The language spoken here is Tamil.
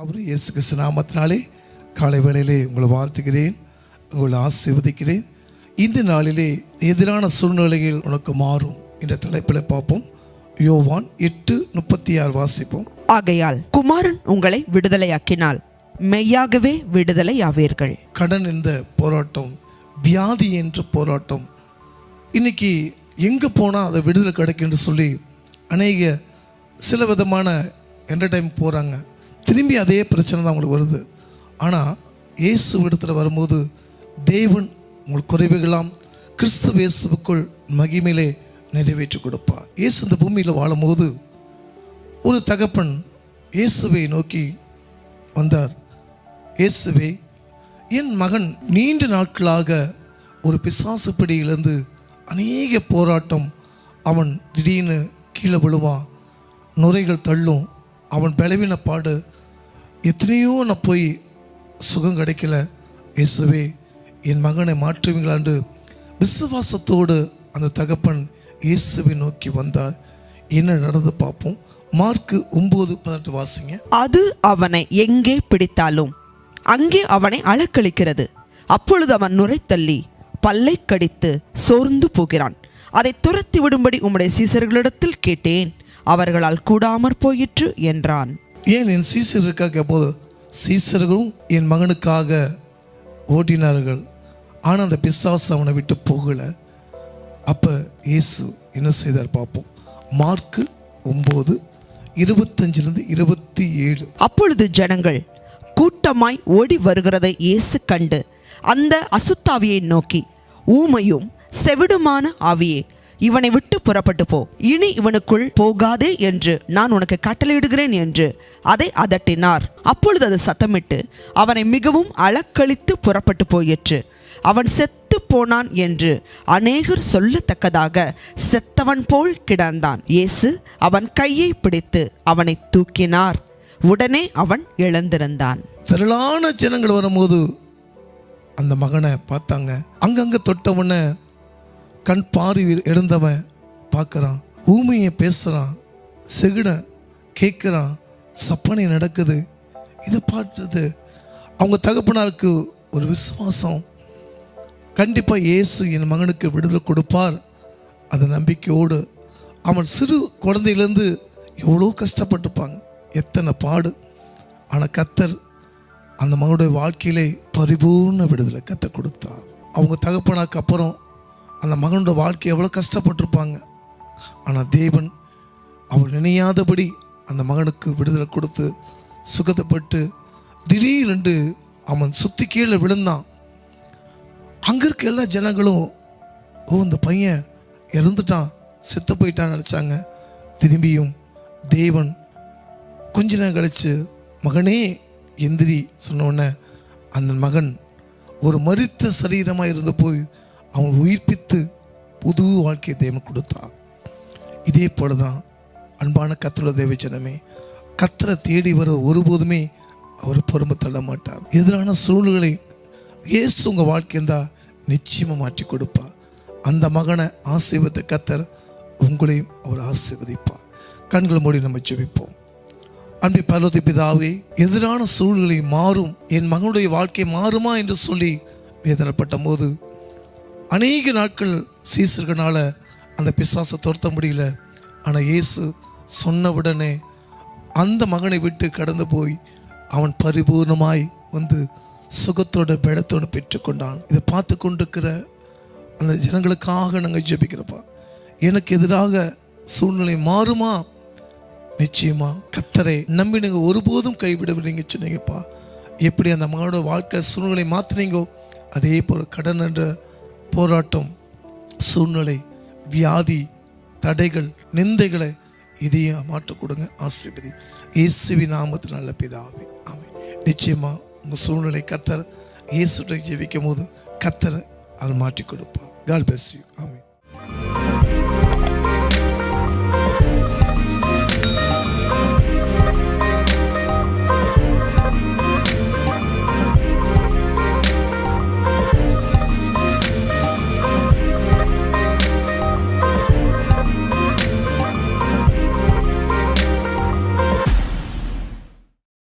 அவர் இயேசு கிறிஸ்து நாமத்தினாலே காலை வேளையிலே உங்களை வாழ்த்துகிறேன் உங்களை ஆசீர்வதிக்கிறேன். இந்த நாளிலே எதிரான சூழ்நிலைகள் உனக்கு மாறும் என்ற தலைப்பில் பார்ப்போம். யோவான் எட்டு முப்பத்தி ஆறு வாசிப்போம். ஆகையால் குமாரன் உங்களை விடுதலையாக்கினால் மெய்யாகவே விடுதலையாவீர்கள். கடன் என்ற போராட்டம் வியாதி என்ற போராட்டம். இன்னைக்கு எங்கே போனால் அதை விடுதலை கிடைக்குன்னு சொல்லி அநேக சில விதமான என்டர்டைன் போகிறாங்க திரும்பி அதே பிரச்சனை தான் அவங்களுக்கு வருது. ஆனால் இயேசு இடத்துல வரும்போது தேவன் உங்கள் குறைவுகளாம் கிறிஸ்து இயேசுவுக்குள் மகிமையிலே நிறைவேற்றி கொடுப்பார். இயேசு இந்த பூமியில் வாழும்போது ஒரு தகப்பன் இயேசுவை நோக்கி வந்தார். இயேசுவே என் மகன் நீண்ட நாட்களாக ஒரு பிசாசு பிடியிலிருந்து அநேக போராட்டம் அவன் திடீர்னு கீழே விழுவான். நுரைகள் தள்ளும். அவன் பலவீன பாடு எத்தனையோ நான் போய் சுகம் கிடைக்கல. இயேசுவே என் மகனை மாற்றுவீங்களாண்டு விசுவாசத்தோடு அந்த தகப்பன் இயேசுவை நோக்கி வந்தார். என்ன நடந்து பார்ப்போம். மார்க்கு ஒம்பது பதினெட்டு வாசிங்க. அது அவனை எங்கே பிடித்தாலும் அங்கே அவனை அலக்களிக்கிறது அப்பொழுது அவன் நுரைத்தள்ளி பல்லை கடித்து சோர்ந்து போகிறான். அதை துரத்தி விடும்படி உம்முடைய சீசர்களிடத்தில் கேட்டேன். அவர்களால் கூடாமற் போயிற்று என்றான். ஏன் என் சீசர் இருக்கா கேட்போது சீசர்களும் என் மகனுக்காக ஓட்டினார்கள் ஆனால் அந்த பிசாசு அவனை விட்டு போகலை. அப்போ இயேசு என்ன செய்தார் பார்ப்போம். மார்க்கு ஒம்பது இருபத்தஞ்சிலிருந்து இருபத்தி ஏழு. அப்பொழுது ஜனங்கள் கூட்டமாய் ஓடி வருகிறதை இயேசு கண்டு அந்த அசுத்தாவியை நோக்கி ஊமையும் செவிடுமான ஆவியே இவனை விட்டு புறப்பட்டு போ. இனி இவனுக்குள் போகாதே என்று நான் உனக்கு கட்டளையிடுகிறேன் என்று அதை அதட்டினார். அப்பொழுது அது சத்தமிட்டு அவனை மிகவும் அளக்களித்து புறப்பட்டு போயிற்று. அவன் செத்து போனான் என்று அநேகர் சொல்லத்தக்கதாக செத்தவன் போல் கிடந்தான். இயேசு அவன் கையை பிடித்து அவனை தூக்கினார். உடனே அவன் எழுந்திருந்தான். திரளான ஜனங்கள் வரும்போது அந்த மகனை பார்த்தாங்க. அங்கங்கே உடனே கண் பார்வை இழந்தவன் பார்க்குறான். ஊமையை பேசுகிறான் செகுட கேட்குறான். சப்பனை நடக்குது. இதை பார்த்தது அவங்க தகப்பனாருக்கு ஒரு விசுவாசம். கண்டிப்பாக இயேசு என் மகனுக்கு விடுதலை கொடுப்பார். அந்த நம்பிக்கையோடு அவன் சிறு குழந்தையிலேருந்து எவ்வளோ கஷ்டப்பட்டுப்பாங்க. எத்தனை பாடு. ஆனால் கத்தர் அந்த மகனுடைய வாழ்க்கையிலே பரிபூர்ண விடுதலை கத்தை கொடுத்தா அவங்க தகப்பனாக்கு அப்புறம் அந்த மகனோட வாழ்க்கை எவ்வளோ கஷ்டப்பட்டிருப்பாங்க. ஆனால் தேவன் அவர் நினையாதபடி அந்த மகனுக்கு விடுதலை கொடுத்து சுகத்தைப்பட்டு திடீரென்று அவன் சுற்றி கீழே விழுந்தான். அங்கே இருக்க எல்லா ஜனங்களும் ஓ இந்த பையன் இறந்துட்டான் செத்து போயிட்டான்னு நினச்சாங்க. திரும்பியும் தேவன் கொஞ்ச நேரம் கழிச்சு மகனே எந்திரி சொன்னோடனே அந்த மகன் ஒரு மறித்த சரீரமாக இருந்து போய் அவன் உயிர்ப்பித்து புது வாழ்க்கையை தேவன் கொடுத்தான். இதே போல தான் அன்பான கத்தரோட தேவச்சனமே கத்தரை தேடி வர ஒருபோதுமே அவர் பொறுமை தள்ள மாட்டார். எதிரான சூழ்நிலை இயேசு உங்கள் வாழ்க்கை தான் நிச்சயமாக மாற்றி கொடுப்பார். அந்த மகனை ஆசீர்வத்தை கத்தர் உங்களையும் அவர் ஆசீர்வதிப்பார். கண்களை மூடி நம்ம ஜெபிப்போம். அன்பி பரவதி பிதாவே எதிரான சூழ்நிலை மாறும் என் மகனுடைய வாழ்க்கை மாறுமா என்று சொல்லி வேதனைப்பட்ட போது அநேக நாட்கள் சீசர்களால் அந்த பிசாசை துரத்த முடியல. ஆனால் இயேசு சொன்னவுடனே அந்த மகனை விட்டு கடந்து போய் அவன் பரிபூர்ணமாய் வந்து சுகத்தோட பலத்தோடு பெற்றுக்கொண்டான். இதை பார்த்து கொண்டிருக்கிற அந்த ஜனங்களுக்காக நாங்கள் ஜெபிக்கிறப்பா எனக்கு எதிராக சூழ்நிலை மாறுமா? நிச்சயமா. கத்தரை நம்பி நீங்கள் ஒருபோதும் கைவிடவில்லைங்க சொன்னீங்கப்பா. எப்படி அந்த மகனோட வாழ்க்கை சூழ்நிலை மாற்றினீங்கோ அதே போல் கடன் என்ற போராட்டம் சூழ்நிலை வியாதி தடைகள் நிந்தைகளை இதையும் மாற்றிக் கொடுங்க ஆசீர்வதி. இயேசுவி நாமத்தில் நல்ல பிதாவே ஆமை நிச்சயமா உங்கள் சூழ்நிலை கத்தர் இயேசுடைய ஜீவிக்கும் போது கத்தரை அதை மாற்றி கொடுப்பா கால் பெஸ் யூ ஆமென்.